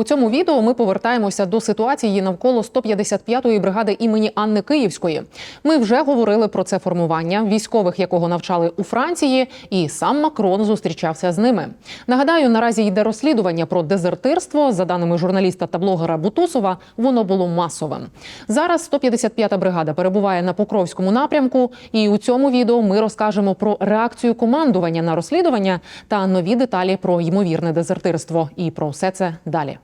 У цьому відео ми повертаємося до ситуації навколо 155-ї бригади імені Анни Київської. Ми вже говорили про це формування, військових якого навчали у Франції, і сам Макрон зустрічався з ними. Нагадаю, наразі йде розслідування про дезертирство. За даними журналіста та блогера Бутусова, воно було масовим. Зараз 155-та бригада перебуває на Покровському напрямку, і у цьому відео ми розкажемо про реакцію командування на розслідування та нові деталі про ймовірне дезертирство. І про все це далі.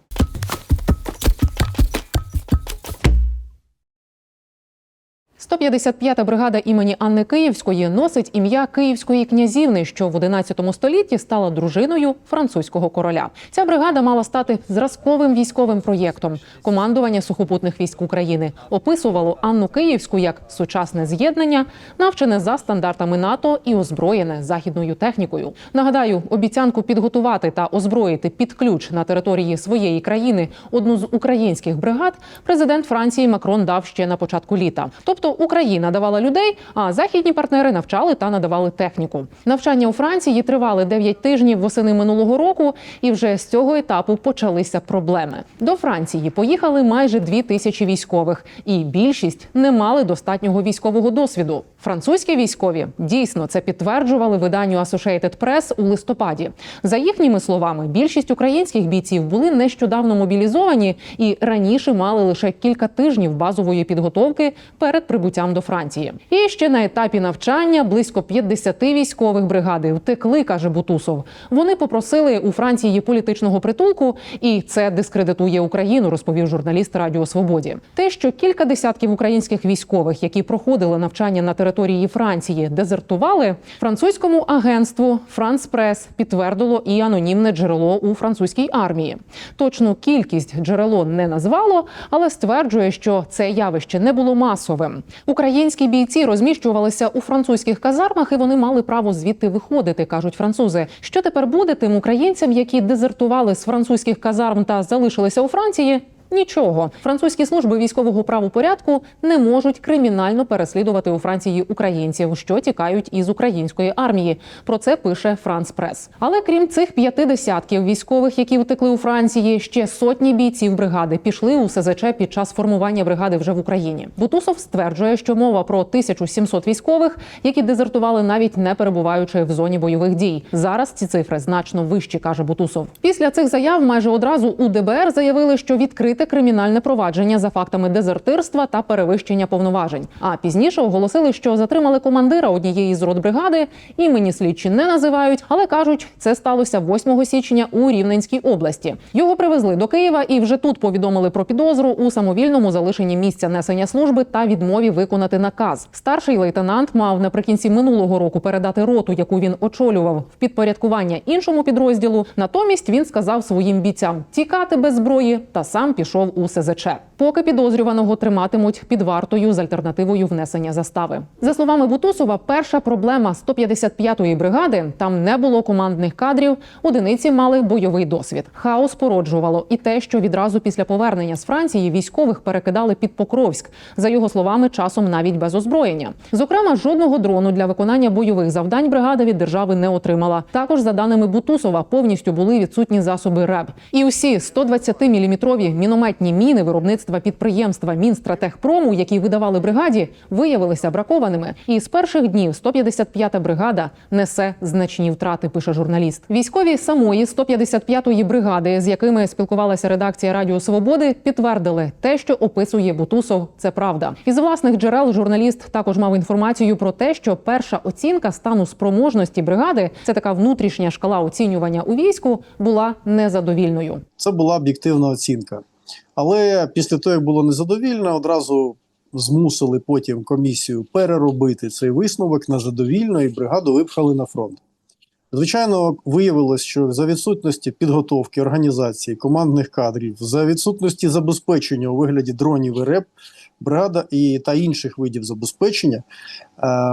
«155-та бригада імені Анни Київської носить ім'я Київської князівни, що в 11 столітті стала дружиною французького короля. Ця бригада мала стати зразковим військовим проєктом. Командування сухопутних військ України описувало Анну Київську як сучасне з'єднання, навчене за стандартами НАТО і озброєне західною технікою. Нагадаю, обіцянку підготувати та озброїти під ключ на території своєї країни одну з українських бригад президент Франції Макрон дав ще на початку літа. Тобто Україна давала людей, а західні партнери навчали та надавали техніку. Навчання у Франції тривали 9 тижнів восени минулого року, і вже з цього етапу почалися проблеми. До Франції поїхали майже дві тисячі військових, і більшість не мали достатнього військового досвіду. Французькі військові дійсно це підтверджували виданню Associated Press у листопаді. За їхніми словами, більшість українських бійців були нещодавно мобілізовані і раніше мали лише кілька тижнів базової підготовки перед прибуттям до Франції. І ще на етапі навчання близько 50 військових бригади втекли, каже Бутусов. Вони попросили у Франції політичного притулку, і це дискредитує Україну, розповів журналіст Радіо Свободі. Те, що кілька десятків українських військових, які проходили навчання на території Франції, дезертували французькому агентству Франс Прес підтвердило і анонімне джерело у французькій армії. Точну кількість джерело не назвало, але стверджує, що це явище не було масовим. Українські бійці розміщувалися у французьких казармах, і вони мали право звідти виходити, кажуть французи. Що тепер буде тим українцям, які дезертували з французьких казарм та залишилися у Франції? Нічого, французькі служби військового правопорядку не можуть кримінально переслідувати у Франції українців, що тікають із української армії. Про це пише Франс Прес. Але крім цих п'яти десятків військових, які втекли у Франції, ще сотні бійців бригади пішли у СЗЧ під час формування бригади вже в Україні. Бутусов стверджує, що мова про 1700 військових, які дезертували навіть не перебуваючи в зоні бойових дій. Зараз ці цифри значно вищі, каже Бутусов. Після цих заяв майже одразу у ДБР заявили, що відкрите кримінальне провадження за фактами дезертирства та перевищення повноважень. А пізніше оголосили, що затримали командира однієї з родбригади. Імені слідчі не називають, але кажуть, це сталося 8 січня у Рівненській області. Його привезли до Києва і вже тут повідомили про підозру у самовільному залишенні місця несення служби та відмові виконати наказ. Старший лейтенант мав наприкінці минулого року передати роту, яку він очолював в підпорядкування іншому підрозділу. Натомість він сказав своїм бійцям тікати без зброї та сам пішов у СЗЧ. Поки підозрюваного триматимуть під вартою з альтернативою внесення застави. За словами Бутусова, перша проблема 155-ї бригади там не було командних кадрів. Одиниці мали бойовий досвід. Хаос породжувало і те, що відразу після повернення з Франції військових перекидали під Покровськ. За його словами, часом навіть без озброєння. Зокрема, жодного дрону для виконання бойових завдань бригада від держави не отримала. Також, за даними Бутусова, повністю були відсутні засоби РЕБ. І усі 120-мм мінометні міни виробництва підприємства Мінстратехпрому, які видавали бригаді, виявилися бракованими. І з перших днів 155-та бригада несе значні втрати. Пише журналіст. Військові самої 155-ї бригади, з якими спілкувалася редакція Радіо Свободи, підтвердили те, що описує Бутусов. Це правда. Із власних джерел журналіст також мав інформацію про те, що перша оцінка стану спроможності бригади це така внутрішня шкала оцінювання у війську, була незадовільною. Це була об'єктивна оцінка. Але після того, як було незадовільно, одразу змусили потім комісію переробити цей висновок на задовільно, і бригаду випхали на фронт. Звичайно, виявилось, що за відсутності підготовки організації командних кадрів, за відсутності забезпечення у вигляді дронів і РЕП, бригада і та інших видів забезпечення,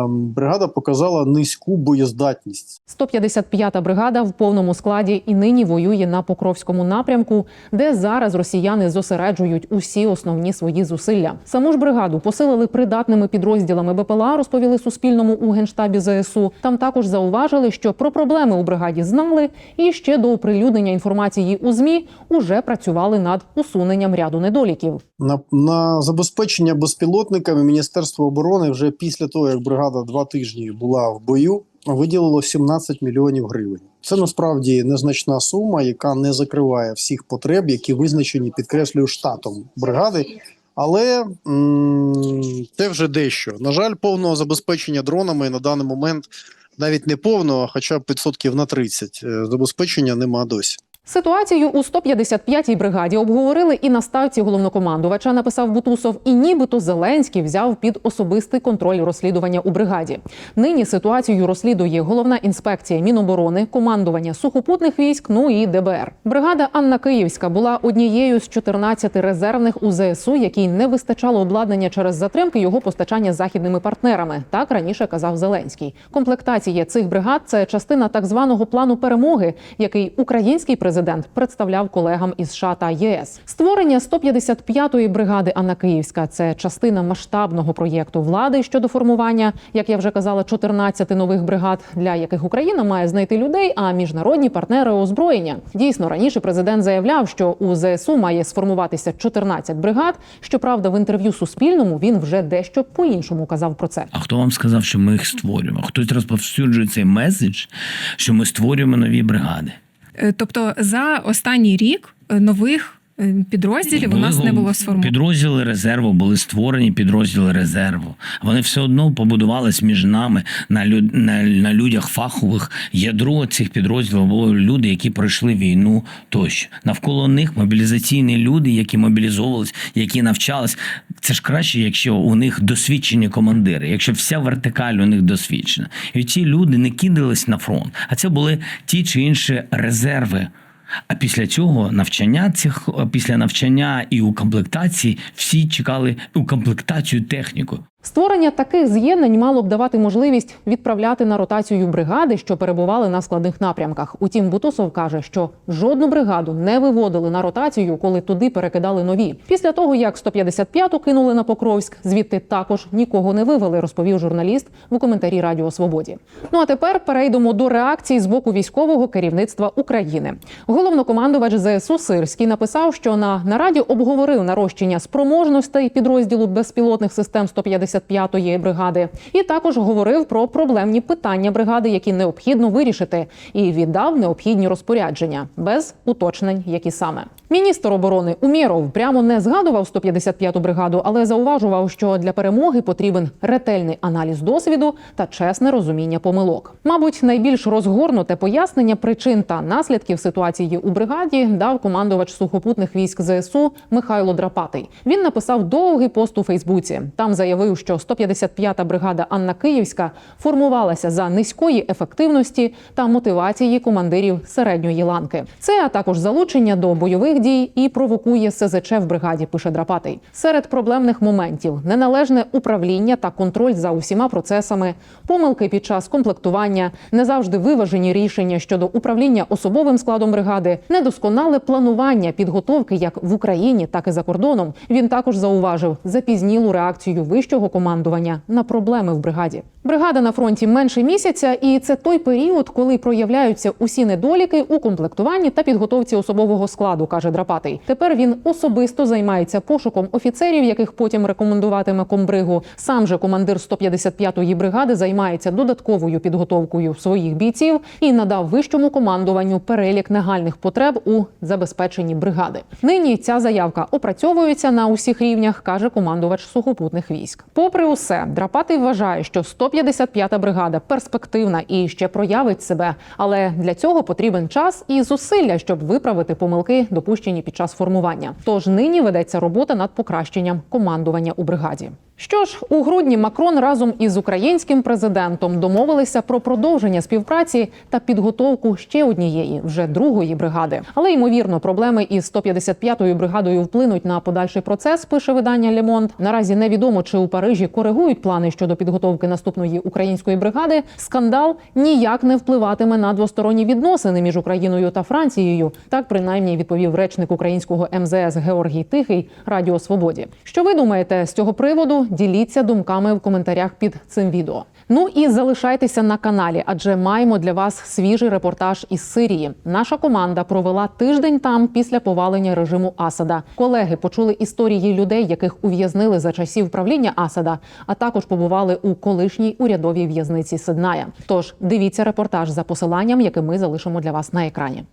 бригада показала низьку боєздатність. 155-та бригада в повному складі і нині воює на Покровському напрямку, де зараз росіяни зосереджують усі основні свої зусилля. Саму ж бригаду посилили придатними підрозділами БПЛА, розповіли Суспільному у генштабі ЗСУ. Там також зауважили, що про проблеми у бригаді знали, і ще до оприлюднення інформації у змі уже працювали над усуненням ряду недоліків. На, на забезпечення безпілотниками Міністерство оборони вже після того, як бригада два тижні була в бою, виділило 17 мільйонів гривень. Це насправді незначна сума, яка не закриває всіх потреб, які визначені, підкреслюю, штатом бригади. Але м- це вже дещо. На жаль, повного забезпечення дронами на даний момент навіть не повного, хоча б відсотків на 30 е, забезпечення нема досі. Ситуацію у 155-й бригаді обговорили і на ставці головнокомандувача написав Бутусов. І нібито Зеленський взяв під особистий контроль розслідування у бригаді. Нині ситуацію розслідує головна інспекція Міноборони, командування сухопутних військ, ну і ДБР. Бригада Анна Київська була однією з 14 резервних у ЗСУ, якій не вистачало обладнання через затримки його постачання західними партнерами. Так раніше казав Зеленський. Комплектація цих бригад це частина так званого плану перемоги, який український президент представляв колегам із США та ЄС. Створення 155-ї бригади Анна Київська це частина масштабного проєкту влади щодо формування, як я вже казала, 14 нових бригад, для яких Україна має знайти людей, а міжнародні партнери озброєння. Дійсно, раніше президент заявляв, що у ЗСУ має сформуватися 14 бригад. Щоправда, в інтерв'ю Суспільному він вже дещо по-іншому казав про це. А хто вам сказав, що ми їх створюємо? Хтось розповсюджує цей меседж, що ми створюємо нові бригади. Е, Тобто за останній рік е, нових е, підрозділів у нас не було сформовано. Підрозділи резерву були створені підрозділи резерву. Вони все одно побудувались між нами на, лю... на, на людях фахових. Ядро цих підрозділів були люди, які пройшли війну тощо. Навколо них мобілізаційні люди, які мобілізовувались, які навчались. Це ж краще, якщо у них досвідчені командири, якщо вся вертикаль у них досвідчена. І ці люди не кидались на фронт, а це були ті чи інші резерви. А після цього навчання цих після навчання і укомплектації всі чекали укомплектацію техніку. Створення таких з'єднань мало б давати можливість відправляти на ротацію бригади, що перебували на складних напрямках. Утім, Бутусов каже, що жодну бригаду не виводили на ротацію, коли туди перекидали нові. Після того, як 155-ту кинули на Покровськ, звідти також нікого не вивели, розповів журналіст у коментарі Радіо Свободі. Ну а тепер перейдемо до реакції з боку військового керівництва України. Головнокомандувач ЗСУ Сирський написав, що на нараді обговорив нарощення спроможностей підрозділу безпілотних систем 155-ї бригади, і також говорив про проблемні питання бригади, які необхідно вирішити, і віддав необхідні розпорядження без уточнень, які саме. Міністр оборони Умєров прямо не згадував 155-ту бригаду, але зауважував, що для перемоги потрібен ретельний аналіз досвіду та чесне розуміння помилок. Мабуть, найбільш розгорнуте пояснення причин та наслідків ситуації у бригаді дав командувач сухопутних військ ЗСУ Михайло Драпатий. Він написав довгий пост у Фейсбуці. Там заявив, що 155-та бригада Анна Київська формувалася за низької ефективності та мотивації командирів середньої ланки. Це а також залучення до бойових дій і провокує СЗЧ в бригаді. Пише Драпатий. Серед проблемних моментів неналежне управління та контроль за усіма процесами, помилки під час комплектування, не завжди виважені рішення щодо управління особовим складом бригади, недосконале планування підготовки як в Україні, так і за кордоном. Він також зауважив запізнілу реакцію вищого командування на проблеми в бригаді. Бригада на фронті менше місяця, і це той період, коли проявляються усі недоліки у комплектуванні та підготовці особового складу, каже Драпатий. Тепер він особисто займається пошуком офіцерів, яких потім рекомендуватиме комбригу. Сам же командир 155-ї бригади займається додатковою підготовкою своїх бійців і надав вищому командуванню перелік нагальних потреб у забезпеченні бригади. Нині ця заявка опрацьовується на усіх рівнях, каже командувач сухопутних військ. Попри усе, Драпатий вважає, що 155-та бригада перспективна і ще проявить себе, але для цього потрібен час і зусилля, щоб виправити помилки, допущені знищені під час формування. Тож нині ведеться робота над покращенням командування у бригаді. Що ж, у грудні Макрон разом із українським президентом домовилися про продовження співпраці та підготовку ще однієї, вже другої бригади. Але ймовірно, проблеми із 155-ю бригадою вплинуть на подальший процес. Пише видання Лемонт. Наразі невідомо, чи у Парижі коригують плани щодо підготовки наступної української бригади. Скандал ніяк не впливатиме на двосторонні відносини між Україною та Францією. Так принаймні відповів речник українського МЗС Георгій Тихий Радіо Свободі. Що ви думаєте з цього приводу? Діліться думками в коментарях під цим відео. Ну і залишайтеся на каналі, адже маємо для вас свіжий репортаж із Сирії. Наша команда провела тиждень там після повалення режиму Асада. Колеги почули історії людей, яких ув'язнили за часів правління Асада, а також побували у колишній урядовій в'язниці Сидная. Тож дивіться репортаж за посиланням, яке ми залишимо для вас на екрані.